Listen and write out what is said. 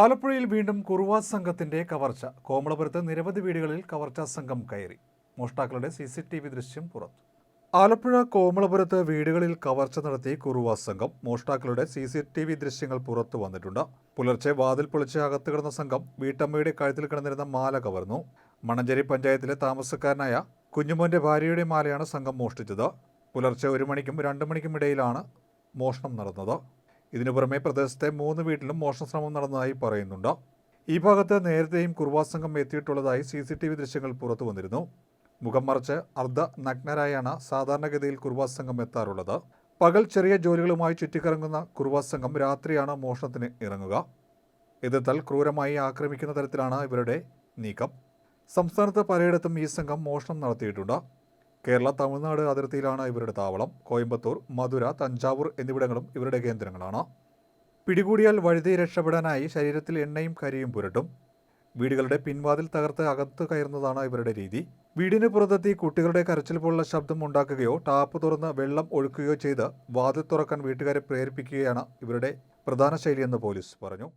ആലപ്പുഴയിൽ വീണ്ടും കുറുവാ സംഘത്തിന്റെ കവർച്ച. കോമളപുരത്ത് നിരവധി വീടുകളിൽ കവർച്ചാ സംഘം കയറി. മോഷ്ടാക്കളുടെ സി സി ടി വി ദൃശ്യം പുറത്തു. ആലപ്പുഴ കോമളപുരത്ത് വീടുകളിൽ കവർച്ച നടത്തി കുറുവാ സംഘം. മോഷ്ടാക്കളുടെ സി സി ടി വി ദൃശ്യങ്ങൾ പുറത്തു വന്നിട്ടുണ്ട്. പുലർച്ചെ വാതിൽ പൊളിച്ച് അകത്ത് കിടന്ന സംഘം വീട്ടമ്മയുടെ കഴുത്തിൽ കിടന്നിരുന്ന മാല കവർന്നു. മണഞ്ചേരി പഞ്ചായത്തിലെ താമസക്കാരനായ കുഞ്ഞുമോന്റെ ഭാര്യയുടെ മാലയാണ് സംഘം മോഷ്ടിച്ചത്. പുലർച്ചെ ഒരു മണിക്കും രണ്ട് മണിക്കും ഇടയിലാണ് മോഷണം നടന്നത്. ഇതിനു പുറമെ പ്രദേശത്തെ മൂന്ന് വീട്ടിലും മോഷണ ശ്രമം നടന്നതായി പറയുന്നുണ്ട്. ഈ ഭാഗത്ത് നേരത്തെയും കുർവാ സംഘം എത്തിയിട്ടുള്ളതായി സി സി ടി വി ദൃശ്യങ്ങൾ പുറത്തു വന്നിരുന്നു. മുഖം മറച്ച് അർദ്ധ നഗ്നരായാണ് സാധാരണഗതിയിൽ കുർവാ സംഘം എത്താറുള്ളത്. പകൽ ചെറിയ ജോലികളുമായി ചുറ്റിക്കറങ്ങുന്ന കുർവാ സംഘം രാത്രിയാണ് മോഷണത്തിന് ഇറങ്ങുക. എതിർത്താൽ ക്രൂരമായി ആക്രമിക്കുന്ന തരത്തിലാണ് ഇവരുടെ നീക്കം. സംസ്ഥാനത്ത് പലയിടത്തും ഈ സംഘം മോഷണം നടത്തിയിട്ടുണ്ട്. കേരള തമിഴ്നാട് അതിർത്തിയിലാണ് ഇവരുടെ താവളം. കോയമ്പത്തൂർ മധുര തഞ്ചാവൂർ എന്നിവിടങ്ങളും ഇവരുടെ കേന്ദ്രങ്ങളാണ്. പിടികൂടിയാൽ വഴുതി രക്ഷപ്പെടാനായി ശരീരത്തിൽ എണ്ണയും കരിയും പുരട്ടും. വീടുകളുടെ പിൻവാതിൽ തകർത്ത് അകത്ത് കയറുന്നതാണ് ഇവരുടെ രീതി. വീടിന് പുറത്തെത്തി കുട്ടികളുടെ കരച്ചിൽ പോലുള്ള ശബ്ദം ഉണ്ടാക്കുകയോ ടാപ്പ് തുറന്ന് വെള്ളം ഒഴുക്കുകയോ ചെയ്ത് വാതിൽ തുറക്കാൻ വീട്ടുകാരെ പ്രേരിപ്പിക്കുകയാണ് ഇവരുടെ പ്രധാന ശൈലിയെന്ന് പോലീസ് പറഞ്ഞു.